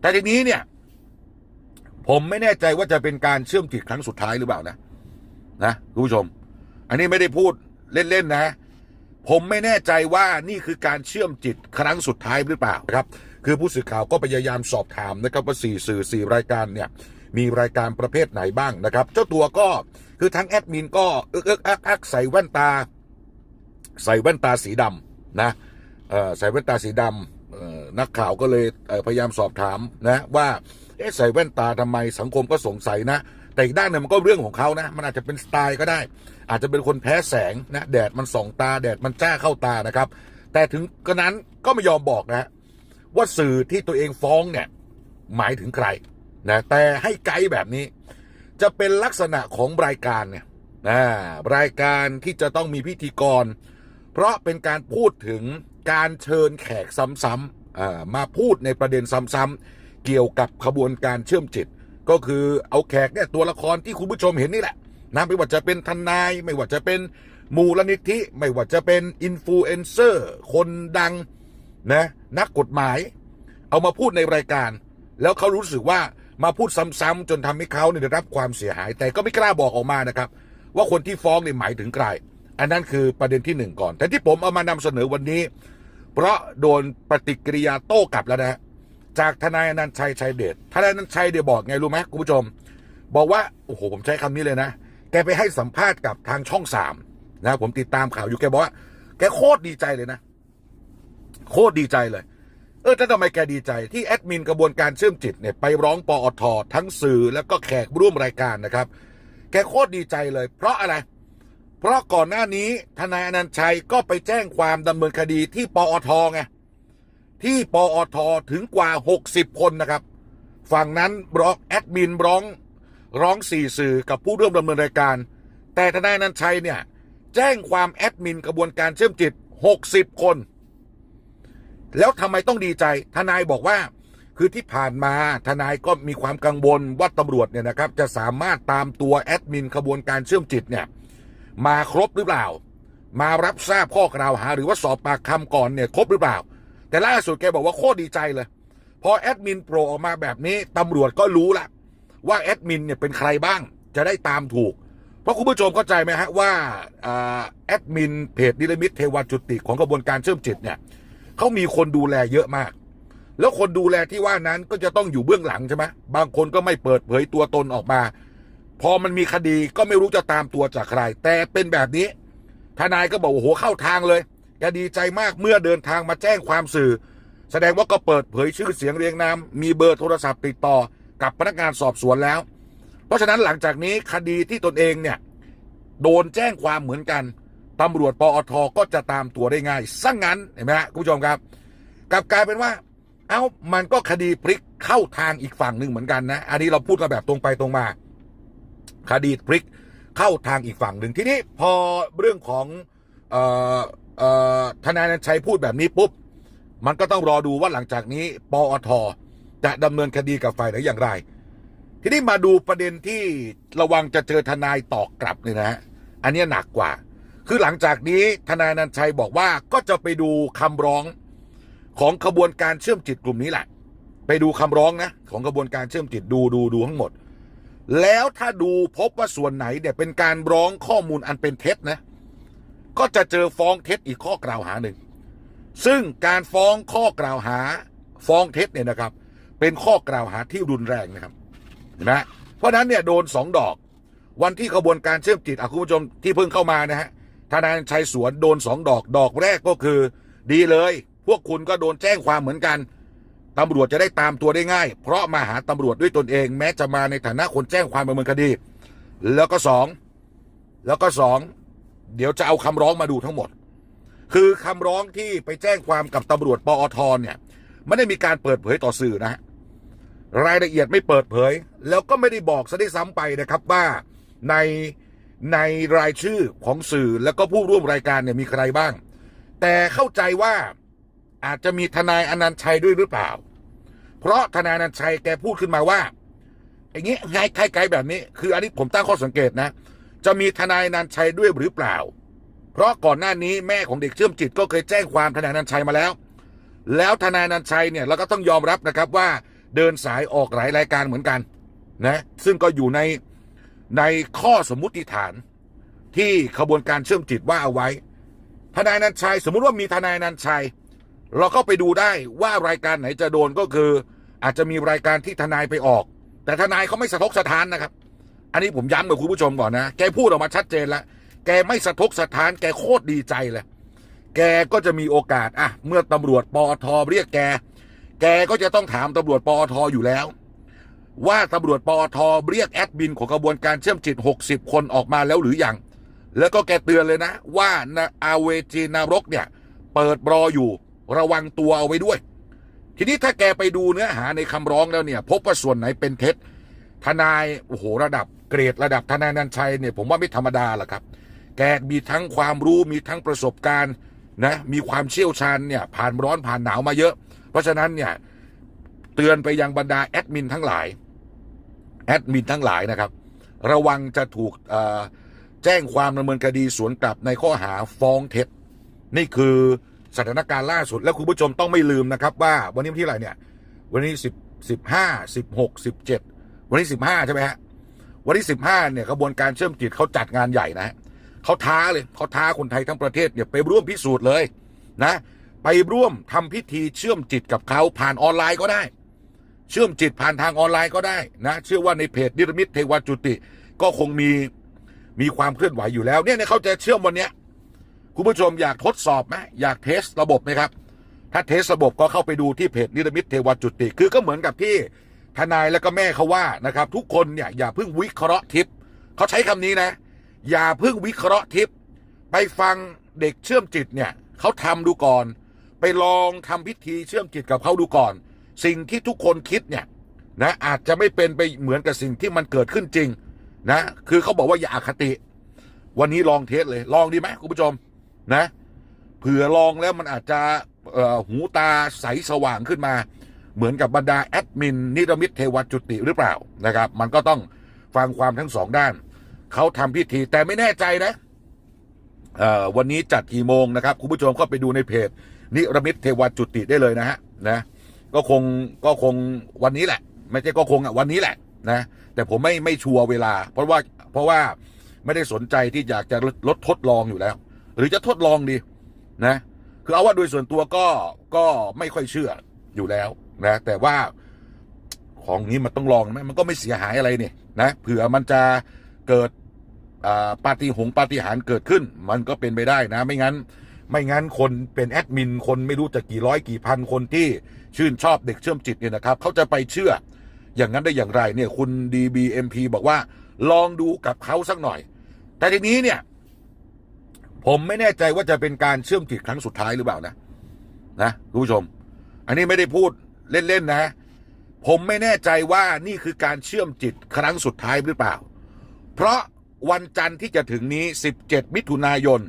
แต่ทีนี้เนี่ย ผมไม่แน่ใจว่าจะเป็นการเชื่อมจิตครั้งสุดท้ายหรือเปล่านะ นะคุณผู้ชม อันนี้ไม่ได้พูดเล่น ๆ นะ ผมไม่แน่ใจว่านี่คือการเชื่อมจิตครั้งสุดท้ายหรือเปล่าครับ คือผู้สื่อข่าวก็พยายามสอบถามนะครับว่าสี่สื่อสี่รายการเนี่ย มีรายการประเภทไหนบ้างนะครับ เจ้าตัวก็คือทั้งแอดมินก็เอิกเอิกอักอักใส่แว่นตา ใส่แว่นตาสีดำ นะใส่แว่นตาสีดำนักข่าวก็เลยเพยายามสอบถามนะว่าใส่แว่นตาทำไมสังคมก็สงสัยนะ แต่อีกด้านหนึงมันก็เรื่องของเขานะ มันอาจจะเป็นสไตล์ก็ได้ อาจจะเป็นคนแพ้แสงนะแดดมันส่องตาแดดมันจ้าเข้าตานะครับ แต่ถึงกระนั้นก็ไม่ยอมบอกนะว่าสื่อที่ตัวเองฟ้องเนี่ยหมายถึงใครนะแต่ให้ไกด์แบบนี้ จะเป็นลักษณะของรายการเนี่ยนะรายการที่จะต้องมีพิธีกร เพราะเป็นการพูดถึงการเชิญแขกซ้ำๆมาพูดในประเด็นซ้ำๆเกี่ยวกับขบวนการเชื่อมจิต ก็คือเอาแขกเนี่ยตัวละครที่คุณผู้ชมเห็นนี่แหละนะไม่ว่าจะเป็นทนาย ไม่ว่าจะเป็นมูลนิธิ ไม่ว่าจะเป็นอินฟลูเอนเซอร์คนดังนะนักกฎหมาย เอามาพูดในรายการ แล้วเขารู้สึกว่ามาพูดซ้ำๆจนทำให้เขาเนี่ยได้รับความเสียหาย แต่ก็ไม่กล้าบอกออกมานะครับ ว่าคนที่ฟ้องเนี่ยหมายถึงใคร อันนั้นคือประเด็นที่หนึ่งก่อน แต่ที่ผมเอามานำเสนอวันนี้ เพราะโดนปฏิกิริยาโต้กลับแล้วนะจากทนายอนันชัยชัยเดชทนายอนันชัยเดชบอกไงรู้ไหมคุณผู้ชม บอกว่าโอ้โหผมใช้คำนี้เลยนะแกไปให้สัมภาษณ์กับทางช่องสามนะผมติดตามข่าวอยู่แกบอกว่าแกโคตรดีใจเลยนะ โคตรดีใจเลย เออแต่ทำไมแกดีใจที่แอดมินกระบวนการเชื่อมจิตเนี่ยไปร้องปอททั้งสื่อแล้วก็แขกร่วมรายการนะครับ แกโคตรดีใจเลย เพราะอะไรเพราะก่อนหน้านี้ทนายอนันต์ชัยก็ไปแจ้งความดำเนินคดีที่ปอทไงที่ปอทถึงกว่า 60 คนนะครับ ฝั่งนั้นร้องแอดมินร้องร้องสี่สื่อกับผู้ร่วมดำเนินรายการ แต่ทนายอนันชัยเนี่ย แจ้งความแอดมินกระบวนการเชื่อมจิต 60 คน แล้วทำไมต้องดีใจ ทนายบอกว่าคือที่ผ่านมาทนายก็มีความกังวลว่าตำรวจเนี่ยนะครับ จะสามารถตามตัวแอดมินขบวนการเชื่อมจิตเนี่ย มาครบหรือเปล่า มารับทราบข้อกล่าวหา หรือว่าสอบปากคำก่อนเนี่ยครบหรือเปล่า แต่ล่าสุดแกบอกว่าโคตรดีใจเลย พอแอดมินโผล่ออกมาแบบนี้ตำรวจก็รู้ละว่าแอดมินเนี่ยเป็นใครบ้างจะได้ตามถูก เพราะคุณผู้ชมเข้าใจไหมฮะว่าแอดมินเพจนิรมิตเทวจุติของกระบวนการเชื่อมจิตเนี่ยเขามีคนดูแลเยอะมาก แล้วคนดูแลที่ว่านั้นก็จะต้องอยู่เบื้องหลังใช่ไหมบางคนก็ไม่เปิดเผยตัวตนออกมา พอมันมีคดีก็ไม่รู้จะตามตัวจากใคร แต่เป็นแบบนี้ ทนายก็บอกโอ้โหเข้าทางเลยแกดีใจมากเมื่อเดินทางมาแจ้งความสื่อ แสดงว่าก็เปิดเผยชื่อเสียงเรียงนามมีเบอร์โทรศัพท์ติดต่อกับพนักงานสอบสวนแล้ว เพราะฉะนั้นหลังจากนี้คดีที่ตนเองเนี่ยโดนแจ้งความเหมือนกันตำรวจปอทก็จะตามตัวได้ง่ายซะงงั้นเห็นไหมฮะคุณผู้ชมครับกลับกลายเป็นว่า เอ้ามันก็คดีพลิกเข้าทางอีกฝั่งหนึ่งเหมือนกันนะ อันนี้เราพูดกันแบบตรงไปตรงมา คดีพลิกเข้าทางอีกฝั่งหนึ่งทีนี้พอเรื่องของออทนายนันชัยพูดแบบนี้ปุ๊บ มันก็ต้องรอดูว่าหลังจากนี้ปอทจะดำเนินคดีกับฝ่ายไหนอย่างไร ทีนี้มาดูประเด็นที่ระวังจะเจอทนายตอกกลับเนี่ยนะฮะอันนี้หนักกว่า คือหลังจากนี้ทนายนันชัยบอกว่าก็จะไปดูคำร้องของขบวนการเชื่อมจิตกลุ่มนี้แหละ ไปดูคำร้องนะของขบวนการเชื่อมจิตดูดูดูทั้งหมด แล้วถ้าดูพบว่าส่วนไหนเนี่ยเป็นการร้องข้อมูลอันเป็นเท็จนะ ก็จะเจอฟ้องเท็จอีกข้อกล่าวหาหนึ่ง ซึ่งการฟ้องข้อกล่าวหาฟ้องเท็จเนี่ยนะครับ เป็นข้อกล่าวหาที่รุนแรงนะครับเห็นไหมเพราะนั้นเนี่ยโดนสองดอก วันที่ขบวนการเชื่อมจิตอคุณผู้ชมที่เพิ่งเข้ามานะฮะทนายชัยสวนโดนสองดอกดอกแรกก็คือ ดีเลย พวกคุณก็โดนแจ้งความเหมือนกัน ตำรวจจะได้ตามตัวได้ง่าย เพราะมาหาตำรวจด้วยตนเอง แม้จะมาในฐานะคนแจ้งความดำเนินคดี แล้วก็สองแล้วก็สองเดี๋ยวจะเอาคำร้องมาดูทั้งหมด คือคำร้องที่ไปแจ้งความกับตำรวจปอทเนี่ยไม่ได้มีการเปิดเผยต่อสื่อนะฮะรายละเอียดไม่เปิดเผย แล้วก็ไม่ได้บอกซะได้ซ้ำไปนะครับว่าในในรายชื่อของสื่อแล้วก็ผู้ร่วมรายการเนี่ยมีใครบ้าง แต่เข้าใจว่า อาจจะมีทนายอนันต์ชัยด้วยหรือเปล่า เพราะทนายอนันต์ชัยแกพูดขึ้นมาว่าอย่างนี้ไงใครไกลแบบนี้ คืออันนี้ผมตั้งข้อสังเกตนะ จะมีทนายอนันชัยด้วยหรือเปล่า เพราะก่อนหน้านี้แม่ของเด็กเชื่อมจิตก็เคยแจ้งความทนายนันชัยมาแล้ว แล้วทนายนันชัยเนี่ยเราก็ต้องยอมรับนะครับว่าเดินสายออกหลายรายการเหมือนกันนะซึ่งก็อยู่ในในข้อสมมุติฐานที่ขบวนการเชื่อมจิตว่าเอาไว้ ทนายนันชัย สมมุติว่ามีทนายนันชัย เราก็ไปดูได้ว่ารายการไหนจะโดนก็คือ อาจจะมีรายการที่ทนายไปออก แต่ทนายเขาไม่สะทกสะท้านนะครับ อันนี้ผมย้ำกับคุณผู้ชมก่อนนะแกพูดออกมาชัดเจนแล้วแกไม่สะทกสะท้าน แกโคตรดีใจเลยแกก็จะมีโอกาสอะเมื่อตำรวจปอทเรียกแก แกก็จะต้องถามตำรวจปอทอยู่แล้ว ว่าตำรวจปอทเรียกแอดมินของกระบวนการเชื่อมจิต 60 คนออกมาแล้วหรือยัง แล้วก็แกเตือนเลยนะ ว่านาอาเวจีนารกเนี่ย เปิดรออยู่ ระวังตัวเอาไว้ด้วย ทีนี้ถ้าแกไปดูเนื้อหาในคำร้องแล้วเนี่ย พบว่าส่วนไหนเป็นเท็จ ทนายโอ้โหระดับเกรดระดับทนายนันชัยเนี่ยผมว่าไม่ธรรมดาหรอกครับ แกมีทั้งความรู้มีทั้งประสบการณ์นะมีความเชี่ยวชาญเนี่ยผ่านร้อนผ่านหนาวมาเยอะ เพราะฉะนั้นเนี่ยเตือนไปยังบรรดาแอดมินทั้งหลายแอดมินทั้งหลายนะครับ ระวังจะถูกแจ้งความดำเนินคดีสวนกลับในข้อหาฟ้องเท็จนี่คือ สถานการณ์ล่าสุด แล้วคุณผู้ชมต้องไม่ลืมนะครับ ว่าวันนี้วันที่อะไรเนี่ย วันนี้สิบสิบห้าสิบหกสิบเจ็ดวันนี้สิบห้าใช่ไหมฮะวันที่สิบห้าเนี่ยกระบวนการเชื่อมจิตเขาจัดงานใหญ่นะฮะเขาท้าเลยเขาท้าคนไทยทั้งประเทศเนี่ยไปร่วมพิสูจน์เลยนะ ไปร่วมทำพิธีเชื่อมจิตกับเขาผ่านออนไลน์ก็ได้ เชื่อมจิตผ่านทางออนไลน์ก็ได้นะเชื่อว่าในเพจนิรมิตเทวจุติ ก็คงมีมีความเคลื่อนไหวอยู่แล้วเนี่ยเนี่ยเขาจะเชื่อมวันเนี้ย คุณผู้ชมอยากทดสอบไหมอยากเทสระบบไหมครับ ถ้าเทสระบบก็เข้าไปดูที่เพจนิรมิตเทวจุติคือก็เหมือนกับที่ทนายแล้วก็แม่เขาว่านะครับ ทุกคนเนี่ยอย่าเพิ่งวิเคราะห์ทิปเขาใช้คำนี้นะ อย่าเพิ่งวิเคราะห์ทิปไปฟังเด็กเชื่อมจิตเนี่ยเขาทำดูก่อน ไปลองทำพิธีเชื่อมจิตกับเขาดูก่อน สิ่งที่ทุกคนคิดเนี่ยนะอาจจะไม่เป็นไปเหมือนกับสิ่งที่มันเกิดขึ้นจริงนะคือเขาบอกว่าอย่าอคติ วันนี้ลองเทสเลยลองดีไหมคุณผู้ชม นะเผื่อลองแล้วมันอาจจะหูตาใสสว่างขึ้นมา เหมือนกับบรรดาแอดมินนิรมิตเทวจุติหรือเปล่านะครับ มันก็ต้องฟังความทั้งสองด้าน เขาทำพิธีแต่ไม่แน่ใจนะวันนี้จัดกี่โมงนะครับ คุณผู้ชมก็ไปดูในเพจ นิรมิตเทวจุติได้เลยนะฮะนะก็คงก็คงวันนี้แหละ ไม่ใช่ก็คงอะวันนี้แหละนะแต่ผมไม่ไม่ชัวร์เวลา เพราะว่าเพราะว่าไม่ได้สนใจที่อยากจะลดทดลองอยู่แล้ว หรือจะทดลองดีนะ คือเอาว่าโดยส่วนตัวก็ก็ไม่ค่อยเชื่ออยู่แล้วนะ แต่ว่าของนี้มันต้องลองไหมมันก็ไม่เสียหายอะไรนี่นะเผื่อมันจะเกิดปาฏิหงส์ปาฏิหารเกิดขึ้น มันก็เป็นไปได้นะ ไม่งั้น ไม่งั้นคนเป็นแอดมินคนไม่รู้จะกี่ร้อยกี่พันคนที่ชื่นชอบเด็กเชื่อมจิตเนี่ยนะครับเขาจะไปเชื่อ อย่างนั้นได้อย่างไรเนี่ยคุณ DBMP บอกว่า ลองดูกับเขาสักหน่อย แต่ทีนี้เนี่ย ผมไม่แน่ใจว่าจะเป็นการเชื่อมจิตครั้งสุดท้ายหรือเปล่านะนะคุณผู้ชม อันนี้ไม่ได้พูดเล่นๆนะ ผมไม่แน่ใจว่านี่คือการเชื่อมจิตครั้งสุดท้ายหรือเปล่า เพราะวันจันทร์ที่จะถึงนี้ 17 มิถุนายน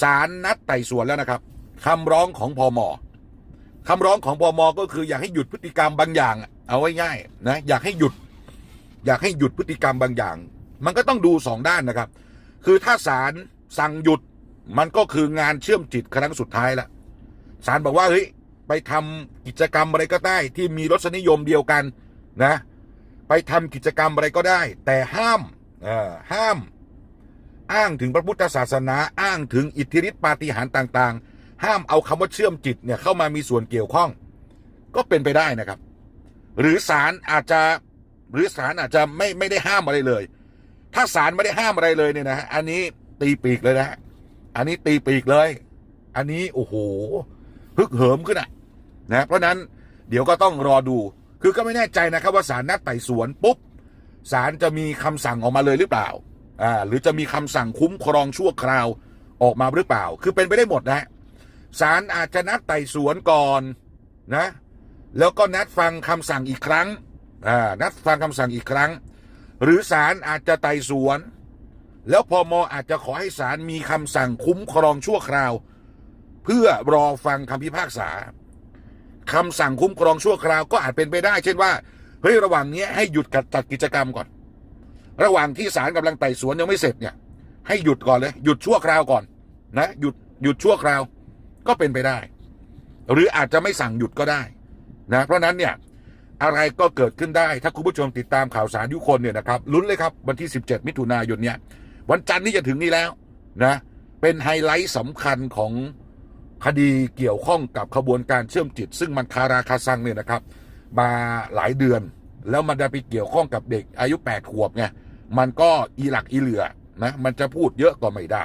ศาลนัดไต่สวนแล้วนะครับคำร้องของพอมคำร้องของพอมก็คืออยากให้หยุดพฤติกรรมบางอย่าง เอาไว้ง่ายๆนะอยากให้หยุด อยากให้หยุดพฤติกรรมบางอย่าง มันก็ต้องดูสองด้านนะครับ คือถ้าศาลสั่งหยุด มันก็คืองานเชื่อมจิตครั้งสุดท้ายแล้วศาลบอกว่าเฮ้ยไปทำกิจกรรมอะไรก็ได้ที่มีรสนิยมเดียวกันนะ ไปทำกิจกรรมอะไรก็ได้ แต่ห้ามอ่อห้าม อ้างถึงพระพุทธศาสนาอ้างถึงอิทธิฤทธิปาฏิหาริย์ต่าง ๆ ห้ามเอาคำว่าเชื่อมจิตเนี่ยเข้ามามีส่วนเกี่ยวข้อง ก็เป็นไปได้นะครับ หรือศาลอาจจะหรือศาลอาจจะไม่ไม่ได้ห้ามอะไรเลย ถ้าศาลไม่ได้ห้ามอะไรเลยเนี่ยนะฮะอันนี้ตีปีกเลยนะ อันนี้ตีปีกเลย อันนี้โอ้โหฮึกเหิมขึ้นอะนะเพราะนั้นเดี๋ยวก็ต้องรอดู คือก็ไม่แน่ใจนะครับว่าศาลนัดไต่สวนปุ๊บศาลจะมีคำสั่งออกมาเลยหรือเปล่าอ่าหรือจะมีคำสั่งคุ้มครองชั่วคราวออกมาหรือเปล่า คือเป็นไปได้หมดนะฮะศาลอาจจะนัดไต่สวนก่อนนะ แล้วก็นัดฟังคำสั่งอีกครั้งอ่านัดฟังคำสั่งอีกครั้ง หรือศาลอาจจะไต่สวน แล้วพอมอาจจะขอให้ศาลมีคำสั่งคุ้มครองชั่วคราว เพื่อรอฟังคำพิพากษาคำสั่งคุ้มครองชั่วคราวก็อาจเป็นไปได้ เช่นว่าเฮ้ยระหว่างนี้ให้หยุดกัดจัดกิจกรรมก่อน ระหว่างที่ศาลกำลังไต่สวนยังไม่เสร็จเนี่ย ให้หยุดก่อนเลย หยุดชั่วคราวก่อนนะหยุดหยุดชั่วคราวก็เป็นไปได้ หรืออาจจะไม่สั่งหยุดก็ได้นะเพราะฉะนั้นเนี่ยอะไรก็เกิดขึ้นได้ ถ้าคุณผู้ชมติดตามข่าวสารยุคนเนี่ยนะครับลุ้นเลยครับวันที่ 17 มิถุนายนเนี่ย วันจันทร์ที่จะถึงนี้แล้วนะเป็นไฮไลท์สำคัญของคดีเกี่ยวข้องกับขบวนการเชื่อมจิต ซึ่งมันคาราคาซังเนี่ยนะครับ มาหลายเดือน แล้วมันจะไปเกี่ยวข้องกับเด็กอายุ 8 ขวบไงมันก็อีหลักอีเหลือนะมันจะพูดเยอะก็ไม่ได้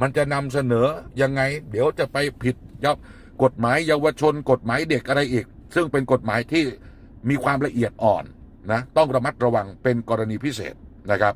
มันจะนำเสนอยังไง เดี๋ยวจะไปผิดยับกฎหมายเยาวชน กฎหมายเด็กอะไรอีก ซึ่งเป็นกฎหมายที่มีความละเอียดอ่อนนะต้องระมัดระวังเป็นกรณีพิเศษนะครับ